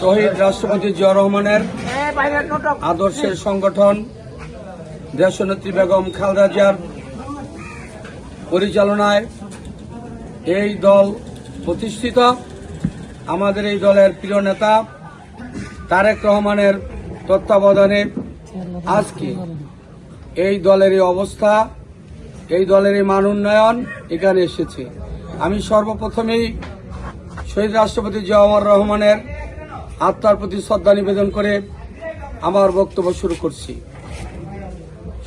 শহীদ রাষ্ট্রপতি জিয়া রহমানের আদর্শের সংগঠন, দেশনেত্রী বেগম খালেদা জিয়ার পরিচালনায় এই দল প্রতিষ্ঠিত। আমাদের এই দলের প্রিয় নেতা তারেক রহমানের তত্ত্বাবধানে আজকে এই দলের অবস্থা, এই দলের এই মান উন্নয়ন এখানে এসেছে। আমি সর্বপ্রথমেই শহীদ রাষ্ট্রপতি জিয়াউর রহমানের আত্মার প্রতি শ্রদ্ধা নিবেদন করে আমার বক্তব্য শুরু করছি।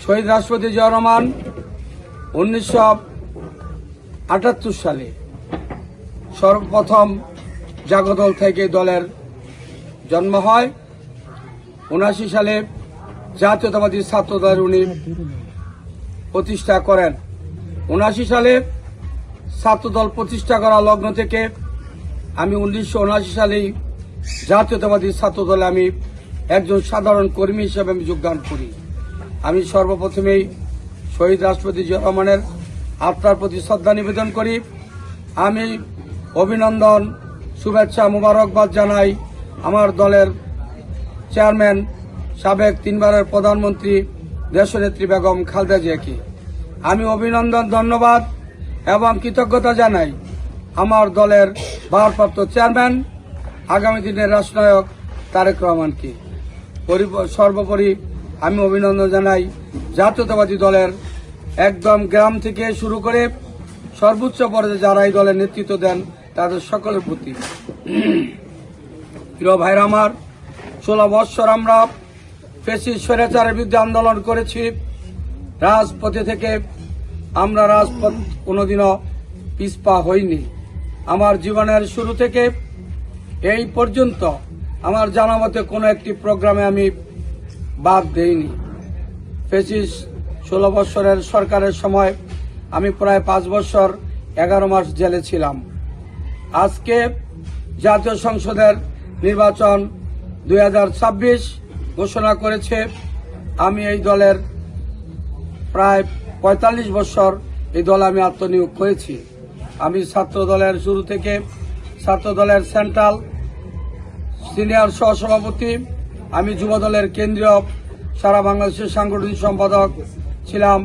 শহীদ রাষ্ট্রপতি জিয়া রহমান উনিশশো আটাত্তর সালে সর্বপ্রথম জাগদল থেকে দলের জন্ম হয়। উনাশি সালে জাতীয়তাবাদী ছাত্র দল উনি প্রতিষ্ঠা করেন। উনাশি সালে ছাত্রদল প্রতিষ্ঠা করা লগ্ন থেকে আমি উনিশশো উনআশি সালেই জাতীয়তাবাদী ছাত্র দলে আমি একজন সাধারণ কর্মী হিসেবে আমি যোগদান করি। আমি সর্বপ্রথমেই শহীদ রাষ্ট্রপতি জিয়া রহমানের আত্মার প্রতি শ্রদ্ধা নিবেদন করি। আমি অভিনন্দন, শুভেচ্ছা, মুবারকবাদ জানাই আমার দলের চেয়ারম্যান, সাবেক তিনবারের প্রধানমন্ত্রী দেশনেত্রী বেগম খালেদা জিয়াকে। আমি অভিনন্দন, ধন্যবাদ এবং কৃতজ্ঞতা জানাই আমার দলের ভারপ্রাপ্ত চেয়ারম্যান আগামী দিনের রাষ্ট্রনায়ক তারেক রহমানকে। পরি- সর্বোপরি আমি অভিনন্দন জানাই জাতীয়তাবাদী দলের একদম গ্রাম থেকে শুরু করে সর্বোচ্চ পর্যায়ে যারা এই দলের নেতৃত্ব দেন, তাদের সকলের প্রতি। প্রিয় ভাইরা আমার, ষোলো বৎসর আমরা পেশি স্বৈরাচারের বিরুদ্ধে আন্দোলন করেছি। রাজপথে থেকে আমরা রাজপথ কোনোদিনও পিছপা হইনি। আমার জীবনের শুরু থেকে এই পর্যন্ত আমার জানা মতে কোনো একটি প্রোগ্রামে আমি বাদ দেইনি। পেশিস ষোলো বৎসরের সরকারের সময় আমি প্রায় পাঁচ বছর এগারো মাস জেলে ছিলাম। আজকে জাতীয় সংসদের নির্বাচন দুই হাজার ছাব্বিশ ঘোষণা করেছে, আমি এই দলের প্রায় পঁয়তাল্লিশ বছর এই দলে আমি আত্মনিয়োগ করেছি। আমি ছাত্র দলের শুরু থেকে ছাত্র দলের সেন্ট্রাল সিনিয়র সহসভাপতি, আমি যুব দলের কেন্দ্রীয় সারা বাংলাদেশের সাংগঠনিক সম্পাদক ছিলাম।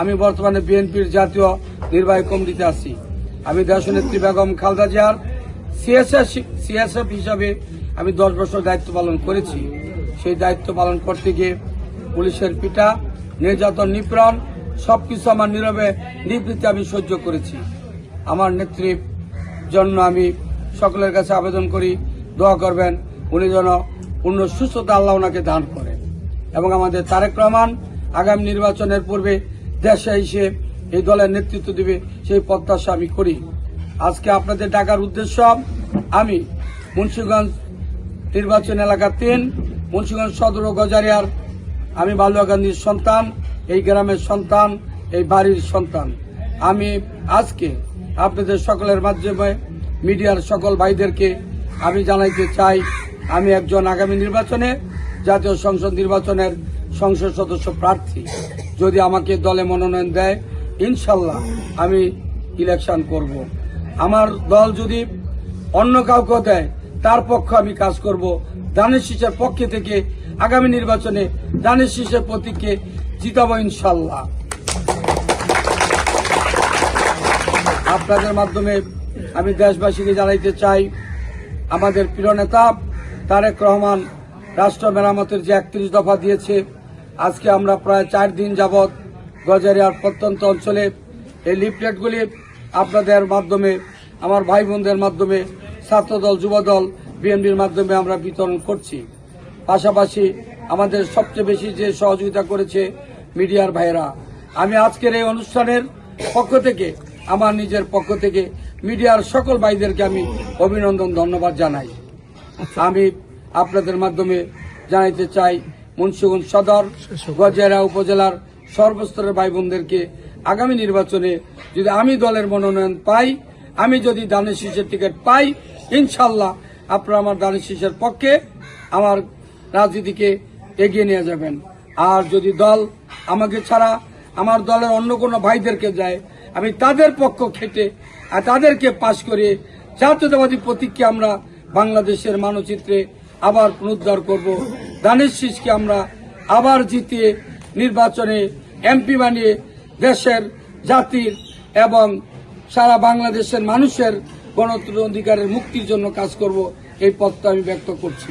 আমি বর্তমানে বিএনপির জাতীয় নির্বাহী কমিটিতে আছি। আমি দেশনেত্রী বেগম খালদা জিয়ার সিএসএফ সিএসএফ হিসাবে আমি দশ বছর দায়িত্ব পালন করেছি। সেই দায়িত্ব পালন করতে গিয়ে পুলিশের পিটা, নির্যাতন, নিপীড়ন, সবকিছু আমার নীরবে নিবৃত্তি আমি সহ্য করেছি। আমার নেত্রীর জন্য আমি সকলের কাছে আবেদন করি, দোয়া করবেন, উনি যেন পূর্ণ সুস্থতা আল্লাহ ওনাকে দান করেন এবং আমাদের তারেক রহমান আগামী নির্বাচনের পূর্বে দেশে এসে এই দলের নেতৃত্ব দিবে, সেই প্রত্যাশা আমি করি। আজকে আপনাদের ডাকার উদ্দেশ্য, আমি মুন্সীগঞ্জ নির্বাচন এলাকা তিন, মুন্সিগঞ্জ সদর ও গজারিয়ার, আমি বালুয়া গান্ধীর সন্তান, এই গ্রামের সন্তান, এই বাড়ির সন্তান। আমি আজকে আপনাদের সকলের মাধ্যমে মিডিয়ার সকল ভাইদেরকে আমি জানাইতে চাই, আমি একজন আগামী নির্বাচনে জাতীয় সংসদ নির্বাচনের সংসদ সদস্য প্রার্থী। যদি আমাকে দলে মনোনয়ন দেয়, ইনশাল্লাহ আমি ইলেকশন করব। আমার দল যদি অন্য কাউকে দেয়, তার পক্ষে আমি কাজ করব। দানের শীষের পক্ষে থেকে আগামী নির্বাচনে দানের শীষের প্রতীককে জিতাবো ইনশাল্লাহ। আপনাদের মাধ্যমে আমি দেশবাসীকে জানাইতে চাই, আমাদের প্রিয় নেতা তারেক রহমান রাষ্ট্র মেরামতের যে একত্রিশ দফা দিয়েছে, আজকে আমরা প্রায় চার দিন যাবৎ গজারিয়ার প্রত্যন্ত অঞ্চলে এই লিফলেটগুলি আপনাদের মাধ্যমে, আমার ভাই বোনদের মাধ্যমে, ছাত্রদল, যুবদল, বিএনপির মাধ্যমে আমরা বিতরণ করছি। পাশাপাশি আমাদের সবচেয়ে বেশি যে সহযোগিতা করেছে মিডিয়ার ভাইরা আমি আজকের এই অনুষ্ঠানের পক্ষ থেকে, আমার নিজের পক্ষ থেকে মিডিয়ার সকল ভাইদেরকে আমি অভিনন্দন, ধন্যবাদ জানাই। আমি আপনাদের মাধ্যমে জানাইতে চাই, মুন্সিগঞ্জ সদর, গজেরা উপজেলার সর্বস্তরের ভাই বোনদেরকে আগামী নির্বাচনে যদি আমি দলের মনোনয়ন পাই, আমি যদি দানের শীষের টিকিট পাই, ইনশাল্লাহ আপনারা আমার দানের শীষের পক্ষে আমার রাজনীতিকে এগিয়ে নিয়ে যাবেন। আর যদি দল আমাকে ছাড়া, আমার দলের অন্য কোনো ভাইদেরকে যায় আমি তাদের পক্ষ খেটে আর তাদেরকে পাশ করে জাতীয়তাবাদী প্রতীককে আমরা বাংলাদেশের মানচিত্রে আবার পুনরুদ্ধার করব। দানিশ শীষকে আমরা আবার জিতিয়ে নির্বাচনে এমপি বানিয়ে দেশের জাতির এবং সারা বাংলাদেশের মানুষের গণতন্ত্র অধিকারের মুক্তির জন্য কাজ করব এই পথটা আমি ব্যক্ত করছি।